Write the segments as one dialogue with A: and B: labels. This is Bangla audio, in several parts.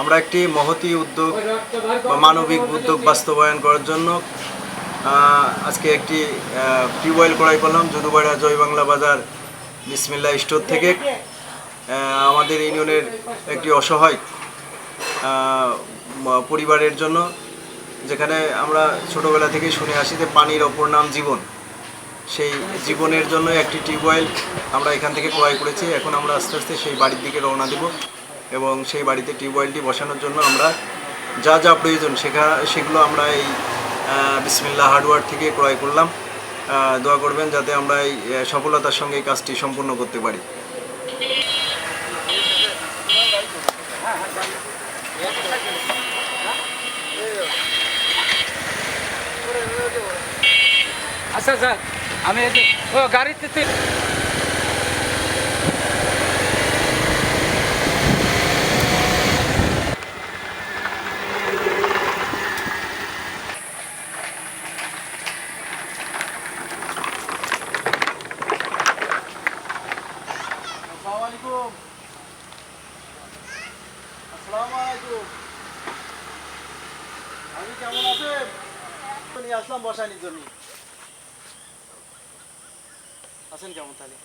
A: আমরা একটি মহতি উদ্যোগ বা মানবিক উদ্যোগ বাস্তবায়ন করার জন্য আজকে একটি টিউবওয়েল ক্রয় করলাম, যদুবাড়া জয় বাংলা বাজার বিসমিল্লা স্টোর থেকে। আমাদের ইউনিয়নের একটি অসহায় পরিবারের জন্য, যেখানে আমরা ছোটোবেলা থেকেই শুনে আসি যে পানির অপর নাম জীবন। সেই জীবনের জন্য একটি টিউবওয়েল আমরা এখান থেকে ক্রয় করেছি। এখন আমরা আস্তে আস্তে সেই বাড়ির দিকে রওনা দেব। এবং সেই বাড়িতে টিউবওয়েলটি বসানোর জন্য আমরা যা যা প্রয়োজন সেখা, সেগুলো আমরা এই বিসমিল্লা হার্ডওয়ার থেকে ক্রয় করলাম। দোয়া করবেন যাতে আমরা এই সফলতার সঙ্গে এই কাজটি সম্পূর্ণ করতে পারি।
B: আচ্ছা স্যার আমি এই
A: আমি কেমন আছেন? আসলাম বসানির জন্য। আছেন কেমন তাহলে?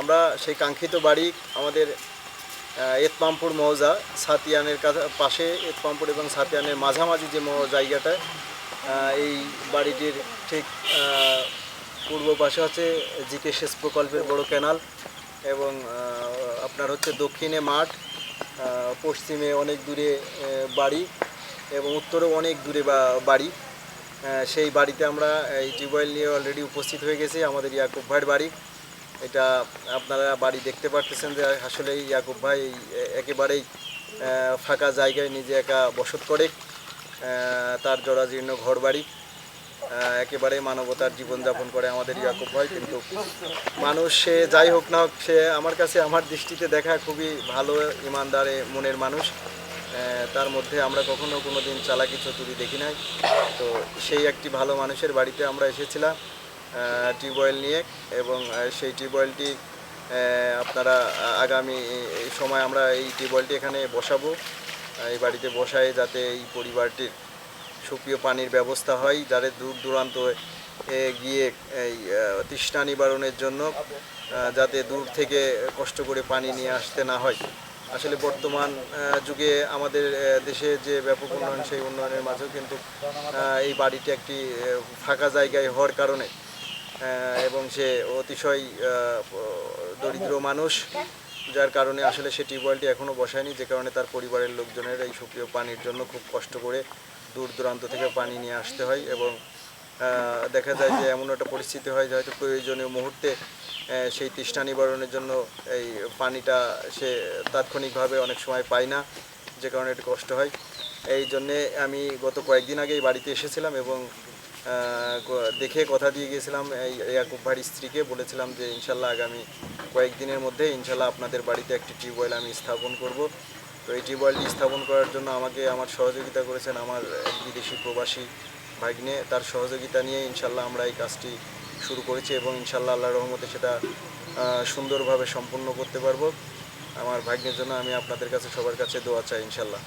A: আমরা সেই কাঙ্ক্ষিত বাড়ি আমাদের এতপামপুর মৌজা, সাতিয়ানের কাছে পাশে এতপামপুর এবং সাতিয়ানের মাঝামাঝি যে জায়গাটায় এই বাড়িটির ঠিক পূর্ব পাশে হচ্ছে জিকে সেচ প্রকল্পের বড় ক্যানাল এবং আপনার হচ্ছে দক্ষিণে মাঠ পশ্চিমে অনেক দূরে বাড়ি এবং উত্তরেও অনেক দূরে বাড়ি। সেই বাড়িতে আমরা এই টিউবওয়েল নিয়ে অলরেডি উপস্থিত হয়ে গেছি, আমাদের ইয়াকুব ভাইয়ের বাড়ি। এটা আপনারা বাড়ি দেখতে পারতেছেন যে আসলে ইয়াকুব ভাই একেবারেই ফাঁকা জায়গায় নিজে একা বসত করে তার জরাজীর্ণ ঘর বাড়ি একেবারে মানবতার জীবনযাপন করে আমাদের ইয়াকুব ভাই, কিন্তু মানুষ সে যাই হোক না হোক, সে আমার কাছে, আমার দৃষ্টিতে দেখা খুবই ভালো, ইমানদারে মনের মানুষ। তার মধ্যে আমরা কখনো কোনো দিন চালাকি চতুরি দেখি নাই। তো সেই একটি ভালো মানুষের বাড়িতে আমরা এসেছিলাম টিউবওয়েল নিয়ে এবং সেই টিউবওয়েলটি আপনারা আগামী সময় আমরা এই টিউবওয়েলটি এখানে বসাবো। এই বাড়িতে বসায় যাতে এই পরিবারটির সুপ্রিয় পানির ব্যবস্থা হয় যাদের দূর দূরান্ত গিয়ে এই তৃষ্ণা নিবারণের জন্য যাতে দূর থেকে কষ্ট করে পানি নিয়ে আসতে না হয়। আসলে বর্তমান যুগে আমাদের দেশে যে ব্যাপক উন্নয়ন, সেই উন্নয়নের মাঝেও কিন্তু এই বাড়িটি একটি ফাঁকা জায়গায় হওয়ার কারণে এবং সে অতিশয় দরিদ্র মানুষ, যার কারণে আসলে সে টিউবওয়েলটি এখনও বসায়নি, যে কারণে তার পরিবারের লোকজনের এই সুপ্রিয় পানির জন্য খুব কষ্ট করে দূর দূরান্ত থেকে পানি নিয়ে আসতে হয় এবং দেখা যায় যে এমন একটা পরিস্থিতি হয় যে হয়তো প্রয়োজনীয় মুহূর্তে সেই তৃষ্ণা নিবারণের জন্য এই পানিটা সে তাৎক্ষণিকভাবে অনেক সময় পায় না, যে কারণে একটু কষ্ট হয়। এই জন্যে আমি গত কয়েকদিন আগে এই বাড়িতে এসেছিলাম এবং দেখে কথা দিয়ে গিয়েছিলাম এই ইয়াকুব স্ত্রীকে। বলেছিলাম যে ইনশাল্লাহ আগামী কয়েকদিনের মধ্যে ইনশাল্লাহ আপনাদের বাড়িতে একটি টিউবওয়েল আমি স্থাপন করব। তো এই টিউবওয়েলটি স্থাপন করার জন্য আমাকে আমার সহযোগিতা করেছেন আমার এক বিদেশি প্রবাসী ভাগ্নে তার সহযোগিতা নিয়ে ইনশাল্লাহ আমরা এই কাজটি শুরু করেছি এবং ইনশাল্লাহ আল্লাহ রহমতে সেটা সুন্দরভাবে সম্পূর্ণ করতে পারব। আমার ভাগ্নের জন্য আমি আপনাদের কাছে সবার কাছে দোয়া চাই ইনশাল্লাহ।